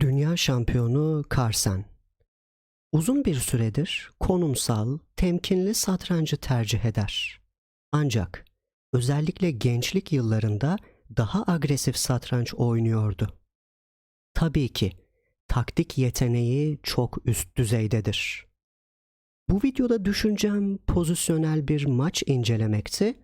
Dünya şampiyonu Carlsen. Uzun bir süredir konumsal, temkinli satrancı tercih eder. Ancak özellikle gençlik yıllarında daha agresif satranç oynuyordu. Tabii ki taktik yeteneği çok üst düzeydedir. Bu videoda düşüncem pozisyonel bir maç incelemekti.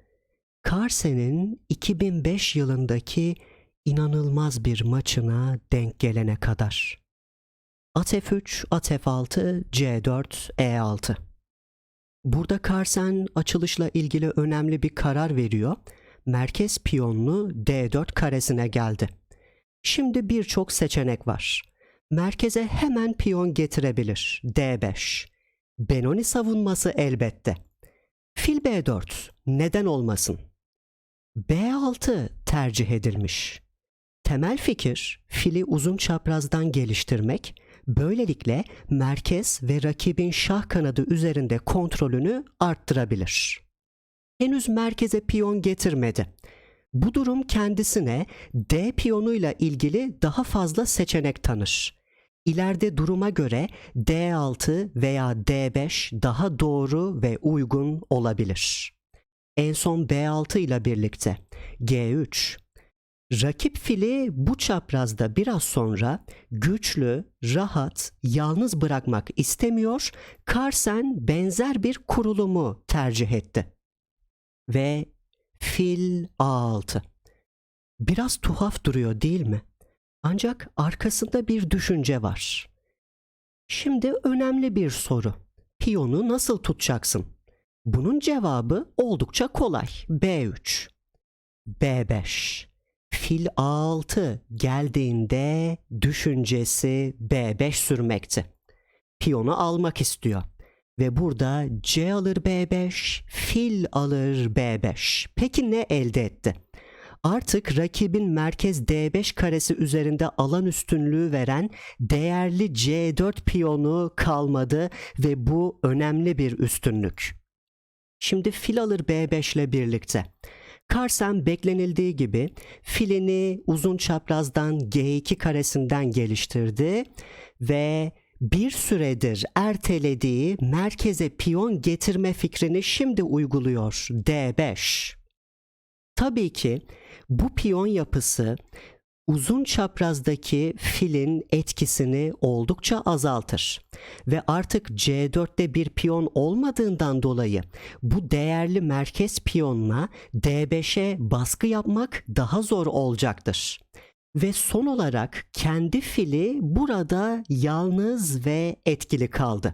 Carlsen'in 2005 yılındaki inanılmaz bir maçına denk gelene kadar. At F3, at F6, C4, E6. Burada Carlsen açılışla ilgili önemli bir karar veriyor. Merkez piyonlu D4 karesine geldi. Şimdi birçok seçenek var. Merkeze hemen piyon getirebilir. D5. Benoni savunması elbette. Fil B4 neden olmasın? B6 tercih edilmiş. Temel fikir fili uzun çaprazdan geliştirmek, böylelikle merkez ve rakibin şah kanadı üzerinde kontrolünü arttırabilir. Henüz merkeze piyon getirmedi. Bu durum kendisine D piyonuyla ilgili daha fazla seçenek tanır. İleride duruma göre D6 veya D5 daha doğru ve uygun olabilir. En son B6 ile birlikte G3. Rakip fili bu çaprazda biraz sonra güçlü, rahat, yalnız bırakmak istemiyor, Carlsen benzer bir kurulumu tercih etti. Ve fil A6. Biraz tuhaf duruyor değil mi? Ancak arkasında bir düşünce var. Şimdi önemli bir soru. Piyonu nasıl tutacaksın? Bunun cevabı oldukça kolay. B3. B5. Fil A6 geldiğinde düşüncesi B5 sürmekti. Piyonu almak istiyor. Ve burada C alır B5, fil alır B5. Peki ne elde etti? Artık rakibin merkez D5 karesi üzerinde alan üstünlüğü veren değerli C4 piyonu kalmadı ve bu önemli bir üstünlük. Şimdi fil alır B5 ile birlikte. Carlsen beklenildiği gibi filini uzun çaprazdan G2 karesinden geliştirdi ve bir süredir ertelediği merkeze piyon getirme fikrini şimdi uyguluyor D5. Tabii ki bu piyon yapısı uzun çaprazdaki filin etkisini oldukça azaltır ve artık C4'te bir piyon olmadığından dolayı bu değerli merkez piyonla D5'e baskı yapmak daha zor olacaktır. Ve son olarak kendi fili burada yalnız ve etkili kaldı.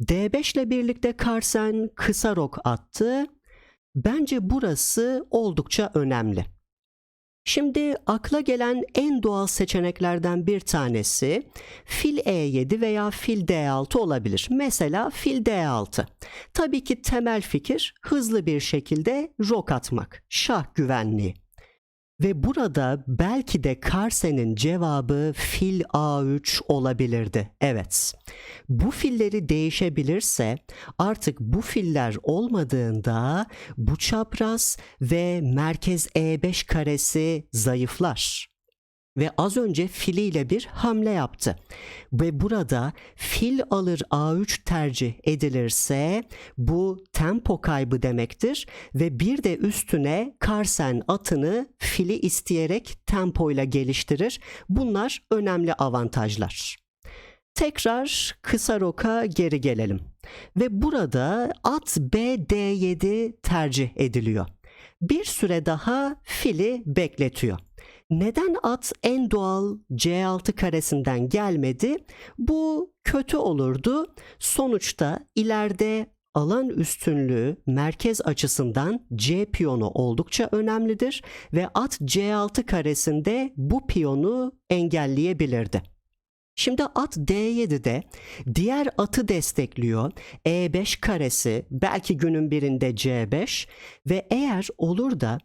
D5 ile birlikte Carlsen kısa rok attı. Bence burası oldukça önemli. Şimdi akla gelen en doğal seçeneklerden bir tanesi fil E7 veya fil D6 olabilir. Mesela fil D6. Tabii ki temel fikir hızlı bir şekilde rok atmak, şah güvenliği. Ve burada belki de Carlsen'in cevabı fil A3 olabilirdi. Evet. Bu filleri değişebilirse artık bu filler olmadığında bu çapraz ve merkez E5 karesi zayıflar. Ve az önce filiyle bir hamle yaptı. Ve burada fil alır A3 tercih edilirse bu tempo kaybı demektir. Ve bir de üstüne Carlsen atını fili isteyerek tempoyla geliştirir. Bunlar önemli avantajlar. Tekrar kısa roka geri gelelim. Ve burada at B D7 tercih ediliyor. Bir süre daha fili bekletiyor. Neden at en doğal C6 karesinden gelmedi? Bu kötü olurdu. Sonuçta ileride alan üstünlüğü merkez açısından C piyonu oldukça önemlidir ve at C6 karesinde bu piyonu engelleyebilirdi. Şimdi at D7'de diğer atı destekliyor. E5 karesi belki günün birinde C5 ve eğer olur da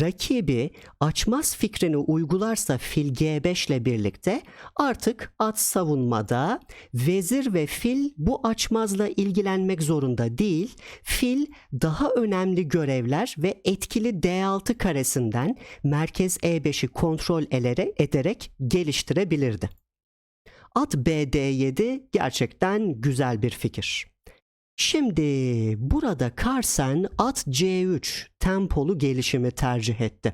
rakibi açmaz fikrini uygularsa fil G5 ile birlikte artık at savunmada vezir ve fil bu açmazla ilgilenmek zorunda değil. Fil daha önemli görevler ve etkili D6 karesinden merkez E5'i kontrol ederek geliştirebilirdi. At BD7 gerçekten güzel bir fikir. Şimdi burada Carsen at C3 tempolu gelişimi tercih etti.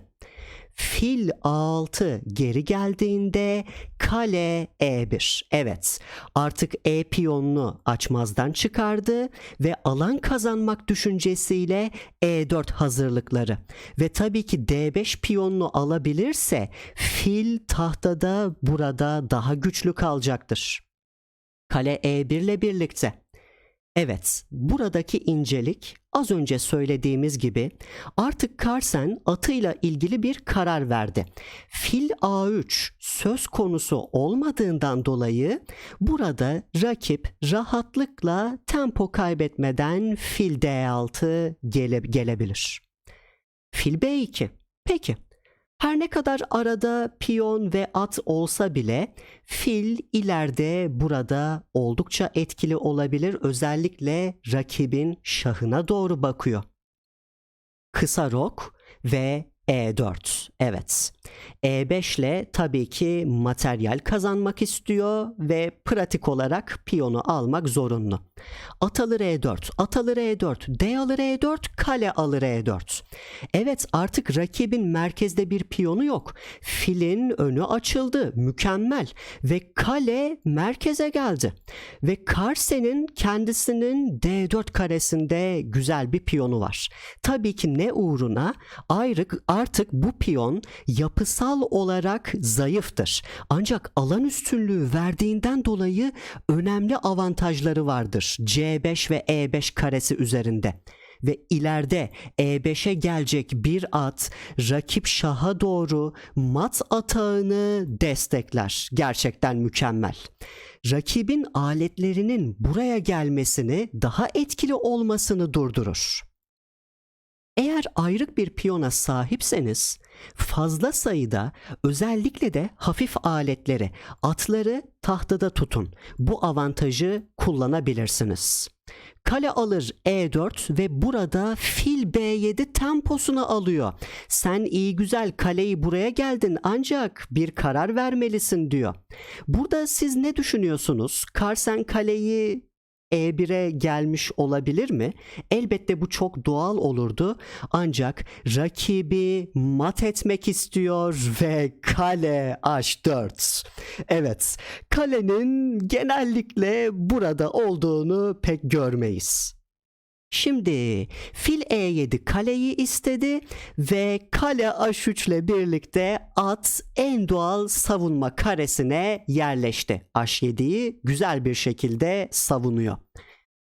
Fil A6 geri geldiğinde kale E1. Evet artık E piyonunu açmazdan çıkardı ve alan kazanmak düşüncesiyle E4 hazırlıkları. Ve tabii ki D5 piyonunu alabilirse fil tahtada burada daha güçlü kalacaktır. Kale E1 ile birlikte. Evet, buradaki incelik az önce söylediğimiz gibi artık Carsen atıyla ilgili bir karar verdi. Fil A3 söz konusu olmadığından dolayı burada rakip rahatlıkla tempo kaybetmeden fil D6 gele, gelebilir. Fil B2. Peki. Her ne kadar arada piyon ve at olsa bile fil ileride burada oldukça etkili olabilir. Özellikle rakibin şahına doğru bakıyor. Kısa rok ve E4. Evet. E5 ile tabii ki materyal kazanmak istiyor ve pratik olarak piyonu almak zorunlu. At alır E4, at alır E4, D alır E4, kale alır E4. Evet artık rakibin merkezde bir piyonu yok. Filin önü açıldı. Mükemmel. Ve kale merkeze geldi. Ve Karsen'in kendisinin D4 karesinde güzel bir piyonu var. Tabii ki ne uğruna ayrı artık bu piyon yapısal olarak zayıftır. Ancak alan üstünlüğü verdiğinden dolayı önemli avantajları vardır. C5 ve E5 karesi üzerinde ve ileride E5'e gelecek bir at rakip şaha doğru mat atağını destekler. Gerçekten mükemmel. Rakibin aletlerinin buraya gelmesini daha etkili olmasını durdurur. Eğer ayrık bir piyona sahipseniz fazla sayıda özellikle de hafif aletleri, atları tahtada tutun. Bu avantajı kullanabilirsiniz. Kale alır E4 ve burada fil B7 temposunu alıyor. Sen iyi güzel kaleyi buraya geldin ancak bir karar vermelisin diyor. Burada siz ne düşünüyorsunuz? Karsen kaleyi e1'e gelmiş olabilir mi? Elbette bu çok doğal olurdu. Ancak rakibi mat etmek istiyor ve kale H4. Evet, kalenin genellikle burada olduğunu pek görmeyiz. Şimdi fil E7 kaleyi istedi ve kale H3 ile birlikte at en doğal savunma karesine yerleşti. H7'yi güzel bir şekilde savunuyor.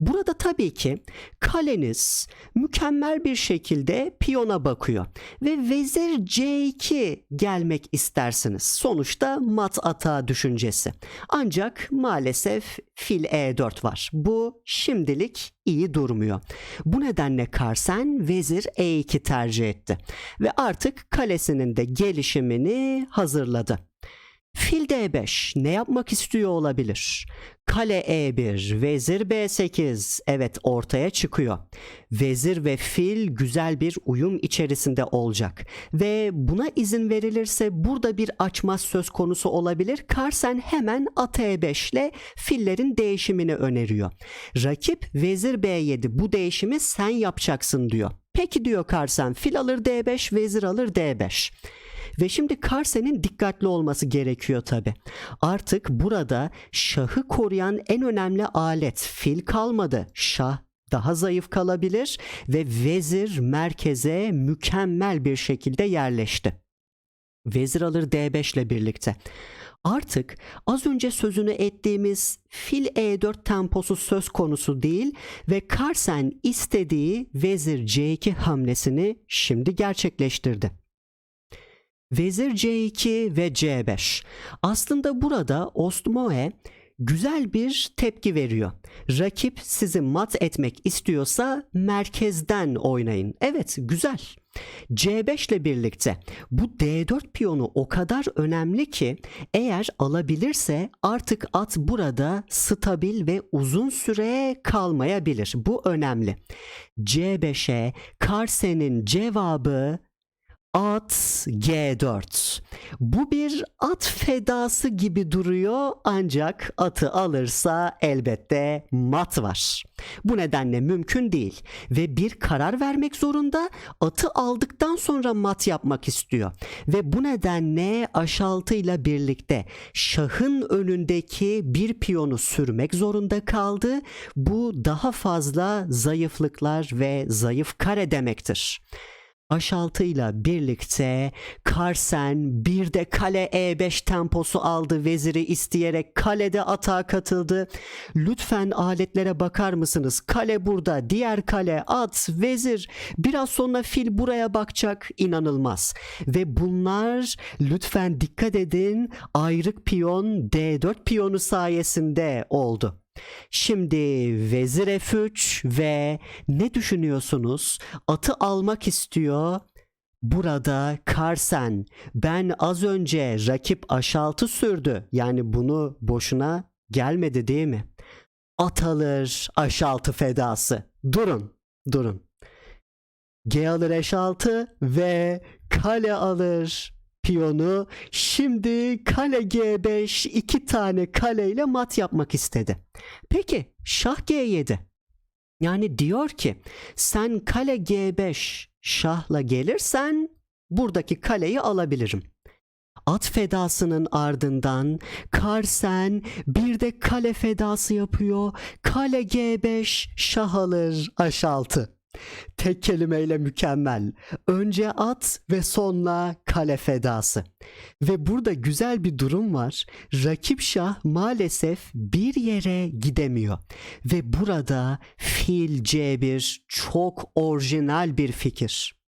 Burada tabii ki kaleniz mükemmel bir şekilde piyona bakıyor ve vezir C2 gelmek istersiniz. Sonuçta mat atağı düşüncesi. Ancak maalesef fil E4 var. Bu şimdilik iyi durmuyor. Bu nedenle Karsen vezir E2 tercih etti ve artık kalesinin de gelişimini hazırladı. Fil D5 ne yapmak istiyor olabilir? Kale E1, vezir B8 evet ortaya çıkıyor. Vezir ve fil güzel bir uyum içerisinde olacak. Ve buna izin verilirse burada bir açmaz söz konusu olabilir. Karsen hemen at E5 ile fillerin değişimini öneriyor. Rakip vezir B7 bu değişimi sen yapacaksın diyor. Peki diyor Karsen fil alır D5, vezir alır D5. Ve şimdi Karsen'in dikkatli olması gerekiyor tabi. Artık burada şahı koruyan en önemli alet fil kalmadı. Şah daha zayıf kalabilir ve vezir merkeze mükemmel bir şekilde yerleşti. Vezir alır D5 ile birlikte. Artık az önce sözünü ettiğimiz fil E4 temposu söz konusu değil ve Carsen istediği vezir C2 hamlesini şimdi gerçekleştirdi. Vezir C2 ve C5. Aslında burada Ostmoe güzel bir tepki veriyor. Rakip sizi mat etmek istiyorsa merkezden oynayın. Evet güzel. C5 ile birlikte bu D4 piyonu o kadar önemli ki eğer alabilirse artık at burada stabil ve uzun süre kalmayabilir. Bu önemli. C5'e Karsen'in cevabı At G4. Bu bir at fedası gibi duruyor ancak atı alırsa elbette mat var. Bu nedenle mümkün değil ve bir karar vermek zorunda atı aldıktan sonra mat yapmak istiyor. Ve bu nedenle aşaltıyla birlikte şahın önündeki bir piyonu sürmek zorunda kaldı. Bu daha fazla zayıflıklar ve zayıf kare demektir. Aşaltıyla birlikte Karsen bir de kale E5 temposu aldı veziri isteyerek kalede atağa katıldı. Lütfen aletlere bakar mısınız? Kale burada, diğer kale, at, vezir. Biraz sonra fil buraya bakacak. İnanılmaz. Ve bunlar lütfen dikkat edin ayrık piyon D4 piyonu sayesinde oldu. Şimdi vezir F3 ve ne düşünüyorsunuz? Atı almak istiyor. Burada Karsen ben az önce rakip aşaltı sürdü. Yani bunu boşuna gelmedi değil mi? At alır aşaltı fedası. Durun, durun. G alır H6 ve kale alır piyonu. Şimdi kale G5 iki tane kaleyle mat yapmak istedi. Peki şah G7. Yani diyor ki sen kale G5 şahla gelirsen buradaki kaleyi alabilirim. At fedasının ardından Karsen bir de kale fedası yapıyor. Kale G5 şah alır H6. Tek kelimeyle mükemmel. Önce at ve sonra kale fedası. Ve burada güzel bir durum var. Rakip şah maalesef bir yere gidemiyor. Ve burada fil C1 çok orijinal bir fikir.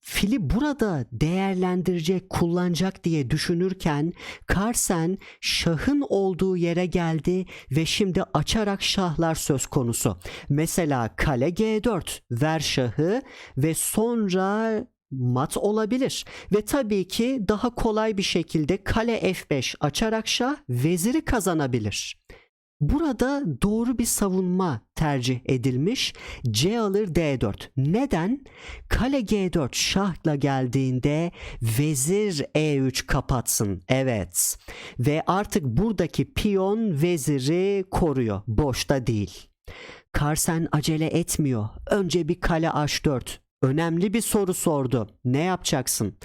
Fili burada değerlendirecek, kullanacak diye düşünürken Karsen şahın olduğu yere geldi ve şimdi açarak şahlar söz konusu. Mesela kale G4 ver şahı ve sonra mat olabilir. Ve tabii ki daha kolay bir şekilde kale F5 açarak şah veziri kazanabilir. Burada doğru bir savunma tercih edilmiş. C alır D4. Neden? Kale G4 şahla geldiğinde vezir E3 kapatsın. Evet. Ve artık buradaki piyon veziri koruyor. Boşta değil. Karsen acele etmiyor. Önce bir kale H4. Önemli bir soru sordu. Ne yapacaksın?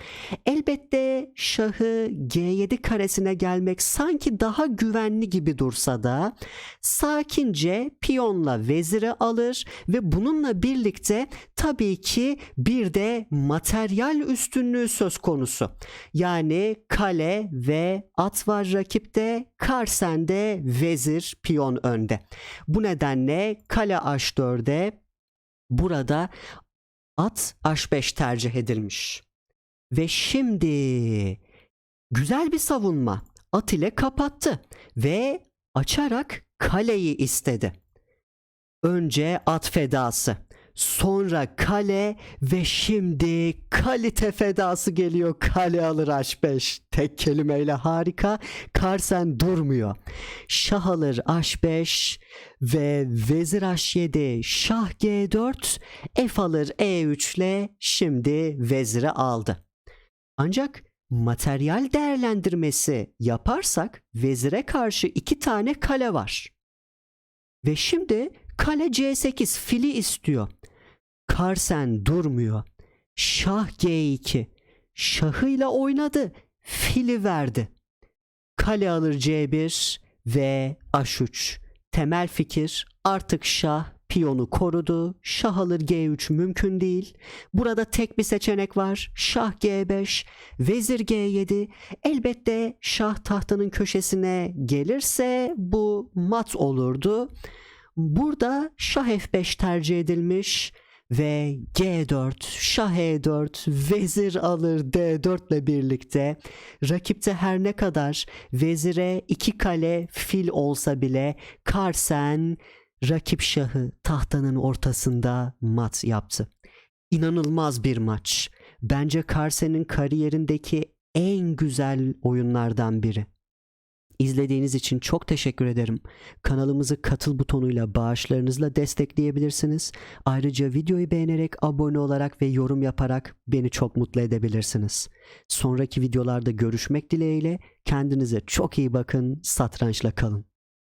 Elbette şahı G7 karesine gelmek sanki daha güvenli gibi dursa da sakince piyonla veziri alır ve bununla birlikte tabii ki bir de materyal üstünlüğü söz konusu. Yani kale ve at var rakipte, Karsen'de vezir piyon önde. Bu nedenle kale H4'e burada at H5 tercih edilmiş. Ve şimdi güzel bir savunma. At ile kapattı ve açarak kaleyi istedi. Önce at fedası, sonra kale ve şimdi kalite fedası geliyor. Kale alır H5. Tek kelimeyle harika. Karsen durmuyor. Şah alır H5 ve vezir H7, şah G4, F alır E3 ile şimdi veziri aldı. Ancak materyal değerlendirmesi yaparsak vezire karşı iki tane kale var. Ve şimdi kale C8 fili istiyor. Karsen durmuyor. Şah G2 şahıyla oynadı. Fili verdi. Kale alır C1 ve H3. Temel fikir artık şah piyonu korudu. Şah alır G3 mümkün değil. Burada tek bir seçenek var. Şah G5, vezir G7. Elbette şah tahtının köşesine gelirse bu mat olurdu. Burada şah F5 tercih edilmiş ve G4, şah E4, vezir alır D4 ile birlikte rakipte her ne kadar vezire iki kale fil olsa bile Karsen rakip şahı tahtanın ortasında mat yaptı. İnanılmaz bir maç. Bence Karsen'in kariyerindeki en güzel oyunlardan biri. İzlediğiniz için çok teşekkür ederim. Kanalımızı katıl butonuyla bağışlarınızla destekleyebilirsiniz. Ayrıca videoyu beğenerek, abone olarak ve yorum yaparak beni çok mutlu edebilirsiniz. Sonraki videolarda görüşmek dileğiyle kendinize çok iyi bakın, satrançla kalın.